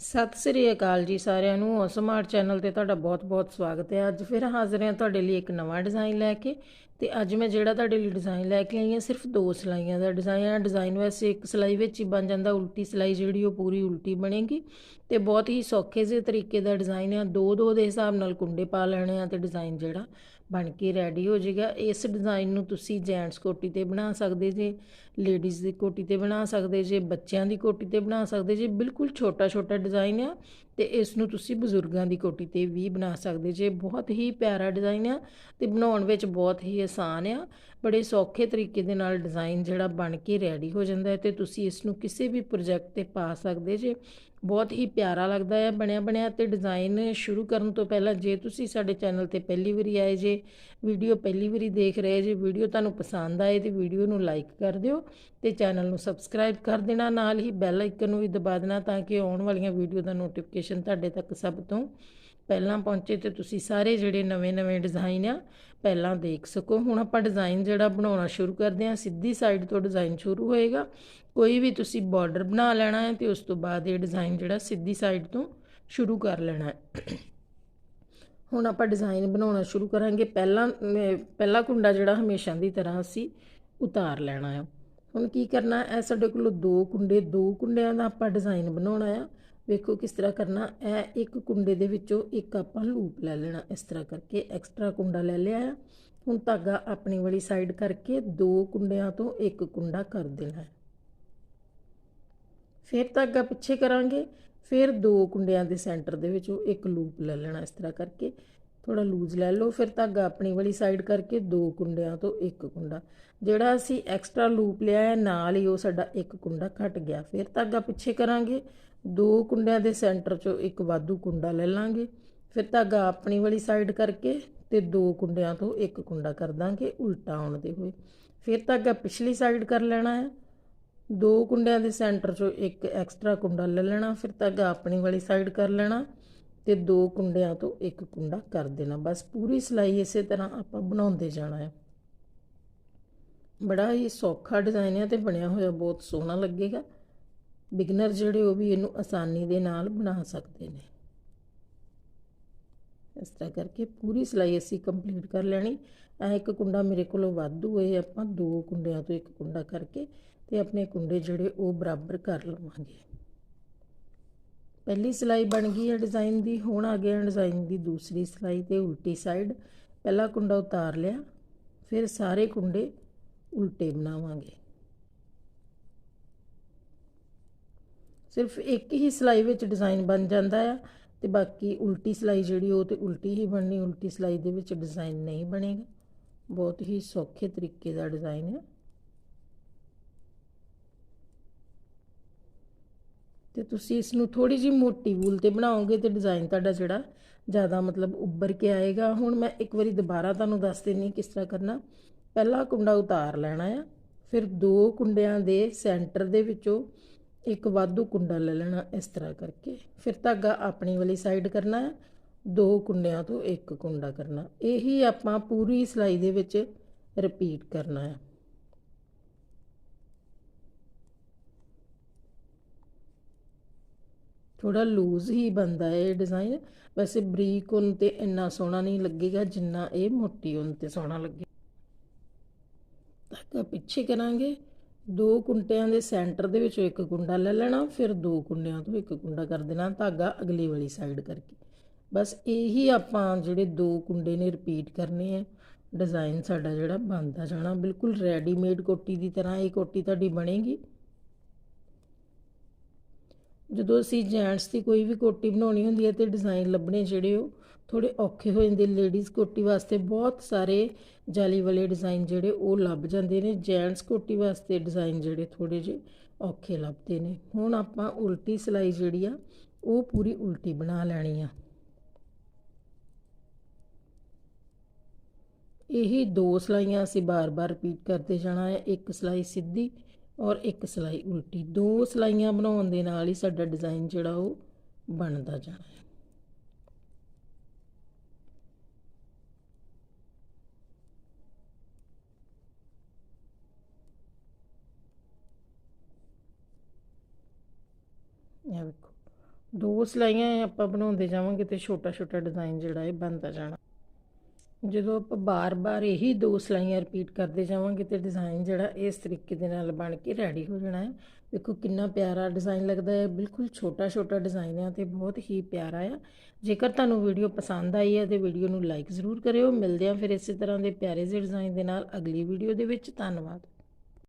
ਸਤਿ ਸ੍ਰੀ ਅਕਾਲ ਜੀ ਸਾਰਿਆਂ ਨੂੰ। ਸਮਾਰਟ ਚੈਨਲ ਤੇ ਤੁਹਾਡਾ ਬਹੁਤ-ਬਹੁਤ ਸਵਾਗਤ ਹੈ। ਅੱਜ ਫਿਰ ਹਾਜ਼ਰ ਹਾਂ ਤੁਹਾਡੇ ਲਈ ਇੱਕ ਨਵਾਂ ਡਿਜ਼ਾਈਨ ਲੈ ਕੇ। ਤੇ ਅੱਜ ਮੈਂ ਜਿਹੜਾ ਤੁਹਾਡੇ ਲਈ ਡਿਜ਼ਾਈਨ ਲੈ ਕੇ ਆਈ ਹਾਂ, ਸਿਰਫ ਦੋ ਸਲਾਈਆਂ ਦਾ ਡਿਜ਼ਾਈਨ ਹੈ। ਡਿਜ਼ਾਈਨ ਵੈਸੇ ਇੱਕ ਸਲਾਈ ਵਿੱਚ ਹੀ ਬਣ ਜਾਂਦਾ ਉਲਟੀ ਸਲਾਈ ਜਿਹੜੀ, ਉਹ ਪੂਰੀ ਉਲਟੀ ਬਣੇਗੀ ਤੇ ਬਹੁਤ ਹੀ ਸੌਖੇ ਜਿਹੇ ਤਰੀਕੇ ਦਾ ਡਿਜ਼ਾਈਨ ਹੈ। ਦੋ ਦੋ ਦੇ ਹਿਸਾਬ ਨਾਲ ਕੁੰਡੇ ਪਾ ਲੈਣੇ ਆ ਤੇ ਡਿਜ਼ਾਈਨ ਜਿਹੜਾ ਬਣ ਕੇ ਰੈਡੀ ਹੋ ਜਾਏਗਾ। ਇਸ ਡਿਜ਼ਾਈਨ ਨੂੰ ਤੁਸੀਂ ਜੈਂਟਸ ਕੋਟੀ ਤੇ ਬਣਾ ਸਕਦੇ ਜੇ ਲੇਡੀਜ਼ ਦੀ ਕੋਟੀ ਤੇ ਬਣਾ ਸਕਦੇ ਜੇ, ਬੱਚਿਆਂ ਦੀ ਕੋਟੀ ਤੇ ਬਣਾ ਸਕਦੇ ਜੇ। ਬਿਲਕੁਲ ਛੋਟਾ ਛੋਟਾ ਡਿਜ਼ਾਈਨ ਆ ਤੇ ਇਸ ਨੂੰ ਤੁਸੀਂ ਬਜ਼ੁਰਗਾਂ ਦੀ ਕੋਟੀ ਤੇ ਵੀ ਬਣਾ ਸਕਦੇ ਜੇ। ਬਹੁਤ ਹੀ ਪਿਆਰਾ ਡਿਜ਼ਾਈਨ ਆ ਤੇ ਬਣਾਉਣ ਵਿੱਚ ਬਹੁਤ ਹੀ ਆਸਾਨ ਆ, ਬੜੇ ਸੌਖੇ ਤਰੀਕੇ ਦੇ ਨਾਲ ਡਿਜ਼ਾਈਨ ਜਿਹੜਾ ਬਣ ਕੇ ਰੈਡੀ ਹੋ ਜਾਂਦਾ ਹੈ ਤੇ ਤੁਸੀਂ ਇਸ ਨੂੰ ਕਿਸੇ ਵੀ ਪ੍ਰੋਜੈਕਟ ਤੇ ਪਾ ਸਕਦੇ ਜੇ। ਬਹੁਤ ਹੀ ਪਿਆਰਾ ਲੱਗਦਾ ਹੈ ਬਣਿਆ ਬਣਿਆ ਤੇ ਡਿਜ਼ਾਈਨ ਸ਼ੁਰੂ ਕਰਨ ਤੋਂ ਪਹਿਲਾਂ ਜੇ ਤੁਸੀਂ ਸਾਡੇ ਚੈਨਲ ਤੇ ਪਹਿਲੀ ਵਾਰੀ ਆਏ ਜੇ ਵੀਡੀਓ ਪਹਿਲੀ ਵਾਰੀ ਦੇਖ ਰਹੇ ਜੇ ਵੀਡੀਓ ਤੁਹਾਨੂੰ ਪਸੰਦ ਆਏ ਤੇ ਵੀਡੀਓ ਨੂੰ ਲਾਈਕ ਕਰ ਦਿਓ ਤੇ ਚੈਨਲ ਨੂੰ ਸਬਸਕ੍ਰਾਈਬ ਕਰ ਦੇਣਾ, ਨਾਲ ਹੀ ਬੈਲ ਆਈਕਨ ਨੂੰ ਵੀ ਦਬਾ ਦੇਣਾ ਤਾਂ ਕਿ ਆਉਣ ਵਾਲੀਆਂ ਵੀਡੀਓ ਦਾ ਨੋਟੀਫਿਕੇਸ਼ਨ ਤੁਹਾਡੇ ਤੱਕ ਸਭ ਤੋਂ ਪਹਿਲਾਂ ਪਹੁੰਚੇ ਤੇ ਤੁਸੀਂ ਸਾਰੇ ਜਿਹੜੇ ਨਵੇਂ-ਨਵੇਂ ਡਿਜ਼ਾਈਨ ਆ, ਪਹਿਲਾਂ ਦੇਖ ਸਕੋ। ਹੁਣ ਆਪਾਂ ਡਿਜ਼ਾਈਨ ਜਿਹੜਾ ਬਣਾਉਣਾ ਸ਼ੁਰੂ ਕਰਦੇ ਹਾਂ, ਸਿੱਧੀ ਸਾਈਡ ਤੋਂ ਡਿਜ਼ਾਈਨ ਸ਼ੁਰੂ ਹੋਏਗਾ। ਕੋਈ ਵੀ ਤੁਸੀਂ ਬਾਰਡਰ ਬਣਾ ਲੈਣਾ ਹੈ ਤੇ ਉਸ ਤੋਂ ਬਾਅਦ ਇਹ ਡਿਜ਼ਾਈਨ ਜਿਹੜਾ ਸਿੱਧੀ ਸਾਈਡ ਤੋਂ ਸ਼ੁਰੂ ਕਰ ਲੈਣਾ ਹੈ। ਹੁਣ ਆਪਾਂ ਡਿਜ਼ਾਈਨ ਬਣਾਉਣਾ ਸ਼ੁਰੂ ਕਰਾਂਗੇ। ਪਹਿਲਾਂ ਪਹਿਲਾ ਕੁੰਡਾ ਜਿਹੜਾ ਹਮੇਸ਼ਾ ਦੀ ਤਰ੍ਹਾਂ ਅਸੀਂ ਉਤਾਰ ਲੈਣਾ ਹੈ ਹੁਣ ਕੀ ਕਰਨਾ ਹੈ? ਸਾਡੇ ਕੋਲ ਦੋ ਕੁੰਡੇ, ਦੋ ਕੁੰਡਿਆਂ ਦਾ ਆਪਾਂ ਡਿਜ਼ਾਈਨ ਬਣਾਉਣਾ ਆ। ਵੇਖੋ ਕਿਸ ਤਰ੍ਹਾਂ ਕਰਨਾ। ਇਹ ਇੱਕ ਕੁੰਡੇ ਦੇ ਵਿੱਚੋਂ ਇੱਕ ਆਪਾਂ ਲੂਪ ਲੈ ਲੈਣਾ ਇਸ ਤਰ੍ਹਾਂ ਕਰਕੇ। ਐਕਸਟਰਾ ਕੁੰਡਾ ਲੈ ਲਿਆ ਆ। ਹੁਣ ਧਾਗਾ ਆਪਣੀ ਵਾਲੀ ਸਾਈਡ ਕਰਕੇ ਦੋ ਕੁੰਡਿਆਂ ਤੋਂ ਇੱਕ ਕੁੰਡਾ ਕਰ ਦੇਣਾ। ਹੈ ਫਿਰ ਧਾਗਾ ਪਿੱਛੇ ਕਰਾਂਗੇ। ਫਿਰ ਦੋ ਕੁੰਡਿਆਂ ਦੇ ਸੈਂਟਰ ਦੇ ਵਿੱਚੋਂ ਇੱਕ ਲੂਪ ਲੈ ਲੈਣਾ ਇਸ ਤਰ੍ਹਾਂ ਕਰਕੇ। ਥੋੜਾ ਲੂਜ਼ ਲੈ ਲਓ। ਫਿਰ ਧਾਗਾ ਆਪਣੀ ਵਾਲੀ ਸਾਈਡ ਕਰਕੇ ਦੋ ਕੁੰਡਿਆਂ ਤੋਂ ਇੱਕ ਕੁੰਡਾ। ਜਿਹੜਾ ਅਸੀਂ ਐਕਸਟਰਾ ਲੂਪ ਲਿਆ ਹੈ ਨਾਲ ਹੀ ਉਹ ਸਾਡਾ ਇੱਕ ਕੁੰਡਾ ਘਟ ਗਿਆ। ਫਿਰ ਧਾਗਾ ਪਿੱਛੇ ਕਰਾਂਗੇ। ਦੋ ਕੁੰਡਿਆਂ ਦੇ ਸੈਂਟਰ 'ਚੋਂ ਇੱਕ ਵਾਧੂ ਕੁੰਡਾ ਲੈ ਲਾਂਗੇ। ਫਿਰ ਧਾਗਾ ਆਪਣੀ ਵਾਲੀ ਸਾਈਡ ਕਰਕੇ ਤੇ ਦੋ ਕੁੰਡਿਆਂ ਤੋਂ ਇੱਕ ਕੁੰਡਾ ਕਰ ਦਾਂਗੇ ਉਲਟਾ ਆਉਣ ਦੇ ਹੋਏ। ਫਿਰ ਧਾਗਾ ਪਿਛਲੀ ਸਾਈਡ ਕਰ ਲੈਣਾ ਹੈ। ਦੋ ਕੁੰਡਿਆਂ ਦੇ ਸੈਂਟਰ 'ਚੋਂ ਇੱਕ ਐਕਸਟਰਾ ਕੁੰਡਾ ਲੈ ਲੈਣਾ, ਫਿਰ ਧਾਗਾ ਆਪਣੀ ਵਾਲੀ ਸਾਈਡ ਕਰ ਲੈਣਾ ਤੇ ਦੋ ਕੁੰਡਿਆਂ ਤੋਂ ਇੱਕ ਕੁੰਡਾ ਕਰ ਦੇਣਾ। ਬਸ ਪੂਰੀ ਸਿਲਾਈ ਇਸੇ ਤਰ੍ਹਾਂ ਆਪਾਂ ਬਣਾਉਂਦੇ ਜਾਣਾ ਹੈ। ਬੜਾ ਹੀ ਸੌਖਾ ਡਿਜ਼ਾਈਨ ਹੈ ਤੇ ਬਣਿਆ ਹੋਇਆ, ਬਹੁਤ ਸੋਹਣਾ ਲੱਗੇਗਾ। ਬਿਗਨਰ ਜਿਹੜੇ ਉਹ ਵੀ ਇਹਨੂੰ ਆਸਾਨੀ ਦੇ ਨਾਲ ਬਣਾ ਸਕਦੇ ਨੇ। ਇਸ ਤਰ੍ਹਾਂ ਕਰਕੇ ਪੂਰੀ ਸਿਲਾਈ ਅਸੀਂ ਕੰਪਲੀਟ ਕਰ ਲੈਣੀ। ਐ ਇੱਕ ਕੁੰਡਾ ਮੇਰੇ ਕੋਲੋਂ ਵਾਧੂ ਹੋਏ ਆਪਾਂ ਦੋ ਕੁੰਡਿਆਂ ਤੋਂ ਇੱਕ ਕੁੰਡਾ ਕਰਕੇ ਤੇ ਆਪਣੇ ਕੁੰਡੇ ਜਿਹੜੇ ਉਹ ਬਰਾਬਰ ਕਰ ਲਵਾਂਗੇ। ਪਹਿਲੀ ਸਿਲਾਈ ਬਣ ਗਈ ਹੈ ਡਿਜ਼ਾਈਨ ਦੀ, ਹੁਣ ਆ ਗਿਆ ਡਿਜ਼ਾਈਨ ਦੀ ਦੂਸਰੀ ਸਿਲਾਈ ਤੇ ਉਲਟੀ ਸਾਈਡ। ਪਹਿਲਾ ਕੁੰਡਾ ਉਤਾਰ ਲਿਆ, ਫਿਰ ਸਾਰੇ ਕੁੰਡੇ ਉਲਟੇ ਬਣਾਵਾਂਗੇ। ਸਿਰਫ ਇੱਕ ਹੀ ਸਿਲਾਈ ਵਿੱਚ ਡਿਜ਼ਾਈਨ ਬਣ ਜਾਂਦਾ ਆ ਤੇ ਬਾਕੀ ਉਲਟੀ ਸਿਲਾਈ ਜਿਹੜੀ ਉਹ ਤੇ ਉਲਟੀ ਹੀ ਬਣਨੀ, ਉਲਟੀ ਸਿਲਾਈ ਦੇ ਵਿੱਚ ਡਿਜ਼ਾਈਨ ਨਹੀਂ ਬਣੇਗਾ। ਬਹੁਤ ਹੀ ਸੌਖੇ ਤਰੀਕੇ ਦਾ ਡਿਜ਼ਾਈਨ ਹੈ ਤੇ ਤੁਸੀਂ ਇਸ ਨੂੰ ਥੋੜੀ ਜਿਹੀ ਮੋਟੀ ਵੂਲ ਤੇ ਬਣਾਓਗੇ ਤੇ ਡਿਜ਼ਾਈਨ ਤੁਹਾਡਾ ਜਿਹੜਾ ਜ਼ਿਆਦਾ ਮਤਲਬ ਉੱਭਰ ਕੇ ਆਏਗਾ। ਹੁਣ ਮੈਂ ਇੱਕ ਵਾਰੀ ਦੁਬਾਰਾ ਤੁਹਾਨੂੰ ਦੱਸ ਦਿੰਨੀ ਕਿਸ ਤਰ੍ਹਾਂ ਕਰਨਾ। ਪਹਿਲਾ ਕੁੰਡਾ ਉਤਾਰ ਲੈਣਾ ਆ, ਫਿਰ ਦੋ ਕੁੰਡਿਆਂ ਦੇ ਸੈਂਟਰ ਦੇ ਵਿੱਚੋਂ ਇੱਕ ਵਾਧੂ ਕੁੰਡਾ ਲੈ ਲੈਣਾ ਇਸ ਤਰ੍ਹਾਂ ਕਰਕੇ। ਫਿਰ ਧਾਗਾ ਆਪਣੀ ਵਾਲੀ ਸਾਈਡ ਕਰਨਾ ਹੈ, ਦੋ ਕੁੰਡਿਆਂ ਤੋਂ ਇੱਕ ਕੁੰਡਾ ਕਰਨਾ। ਇਹੀ ਆਪਾਂ ਪੂਰੀ ਸਿਲਾਈ ਦੇ ਵਿੱਚ ਰਿਪੀਟ ਕਰਨਾ ਹੈ। ਥੋੜਾ ਲੂਜ਼ ਹੀ ਬੰਦਾ ਹੈ ਇਹ ਡਿਜ਼ਾਈਨ ਵੈਸੇ ਬਰੀਕ ਉਨ ਤੇ ਇੰਨਾ ਸੋਹਣਾ ਨਹੀਂ ਲੱਗੇਗਾ ਜਿੰਨਾ ਇਹ ਮੋਟੀ ਉਨ ਤੇ ਸੋਹਣਾ ਲੱਗੇ। ਧਾਗਾ ਪਿੱਛੇ ਕਰਾਂਗੇ। ਦੋ ਕੁੰਟਿਆਂ ਦੇ ਸੈਂਟਰ ਦੇ ਵਿੱਚੋਂ ਇੱਕ ਕੁੰਡਾ ਲੈ ਲੈਣਾ, ਫਿਰ ਦੋ ਕੁੰਡਿਆਂ ਤੋਂ ਇੱਕ ਕੁੰਡਾ ਕਰ ਦੇਣਾ ਧਾਗਾ ਅਗਲੀ ਵਾਲੀ ਸਾਈਡ ਕਰਕੇ। ਬਸ ਇਹੀ ਆਪਾਂ ਜਿਹੜੇ ਦੋ ਕੁੰਡੇ ਨੇ ਰਿਪੀਟ ਕਰਨੇ ਆ। ਡਿਜ਼ਾਈਨ ਸਾਡਾ ਜਿਹੜਾ ਬਣਦਾ ਜਾਣਾ, ਬਿਲਕੁਲ ਰੈਡੀਮੇਡ ਕੋਟੀ ਦੀ ਤਰ੍ਹਾਂ ਇਹ ਕੋਟੀ ਤੁਹਾਡੀ ਬਣੇਗੀ। ਜਦੋਂ ਅਸੀਂ ਜੈਂਟਸ ਦੀ ਕੋਈ ਵੀ ਕੋਟੀ ਬਣਾਉਣੀ ਹੁੰਦੀ ਹੈ ਤੇ ਡਿਜ਼ਾਈਨ ਲੱਭਣੇ ਜਿਹੜੇ ਉਹ ਥੋੜੇ ਔਖੇ ਹੋ ਜਾਂਦੇ। ਲੇਡੀਜ਼ ਕੋਟੀ ਵਾਸਤੇ ਬਹੁਤ ਸਾਰੇ ਜਾਲੀ ਵਾਲੇ ਡਿਜ਼ਾਈਨ ਜਿਹੜੇ ਉਹ ਲੱਭ ਜਾਂਦੇ ਨੇ। ਜੈਂਟਸ ਕੋਟੀ ਵਾਸਤੇ ਡਿਜ਼ਾਈਨ ਜਿਹੜੇ ਥੋੜੇ ਜਿਹੇ ਔਖੇ ਲੱਭਦੇ ਨੇ। ਹੁਣ ਆਪਾਂ ਉਲਟੀ ਸਲਾਈ ਜਿਹੜੀ ਆ, ਉਹ ਪੂਰੀ ਉਲਟੀ ਬਣਾ ਲੈਣੀ ਆ। ਇਹੀ ਦੋ ਸਲਾਈਆਂ ਅਸੀਂ ਬਾਰ-ਬਾਰ ਰਿਪੀਟ ਕਰਦੇ ਜਾਣਾ ਹੈ ਇੱਕ ਸਲਾਈ ਸਿੱਧੀ ਔਰ ਇੱਕ ਸਲਾਈ ਉਲਟੀ। ਦੋ ਸਲਾਈਆਂ ਬਣਾਉਣ ਦੇ ਨਾਲ ਹੀ ਸਾਡਾ ਡਿਜ਼ਾਈਨ ਜਿਹੜਾ ਉਹ ਬਣਦਾ ਜਾਣਾ ਹੈ ਇਹ ਵੇਖੋ। ਦੋ ਸਲਾਈਆਂ ਆਪਾਂ ਬਣਾਉਂਦੇ ਜਾਵਾਂਗੇ ਤੇ ਛੋਟਾ ਛੋਟਾ ਡਿਜ਼ਾਈਨ ਜਿਹੜਾ ਹੈ ਬਣਦਾ ਜਾਣਾ। ਜਦੋਂ ਆਪਾਂ ਬਾਰ-ਬਾਰ ਇਹੀ ਦੋ ਸਲਾਈਆਂ ਰਿਪੀਟ ਕਰਦੇ ਜਾਵਾਂਗੇ ਤੇ ਡਿਜ਼ਾਈਨ ਜਿਹੜਾ ਇਸ ਤਰੀਕੇ ਦੇ ਨਾਲ ਬਣ ਕੇ ਰੈਡੀ ਹੋ ਜਾਣਾ ਹੈ। ਦੇਖੋ ਕਿੰਨਾ ਪਿਆਰਾ ਡਿਜ਼ਾਈਨ ਲੱਗਦਾ ਹੈ, ਬਿਲਕੁਲ ਛੋਟਾ-ਛੋਟਾ ਡਿਜ਼ਾਈਨ ਹੈ ਤੇ ਬਹੁਤ ਹੀ ਪਿਆਰਾ ਆ। ਜੇਕਰ ਤੁਹਾਨੂੰ ਵੀਡੀਓ ਪਸੰਦ ਆਈ ਹੈ ਤੇ ਵੀਡੀਓ ਨੂੰ ਲਾਈਕ ਜ਼ਰੂਰ ਕਰਿਓ। ਮਿਲਦੇ ਹਾਂ ਫਿਰ ਇਸੇ ਤਰ੍ਹਾਂ ਦੇ ਪਿਆਰੇ ਜਿਹੇ ਡਿਜ਼ਾਈਨ ਦੇ ਨਾਲ ਅਗਲੀ ਵੀਡੀਓ ਦੇ ਵਿੱਚ। ਧੰਨਵਾਦ।